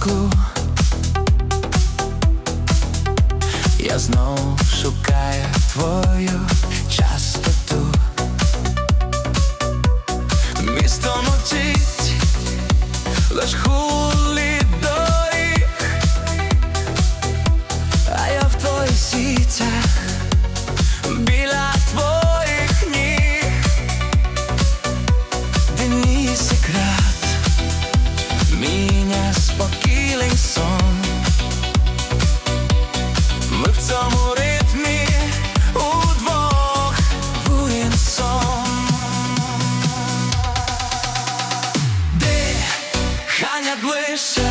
склу я знов шукаю твою частоту, місто мовчить, лиш ху. minha.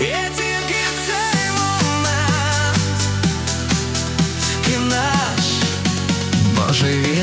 Є тільки цей момент, і наш Божий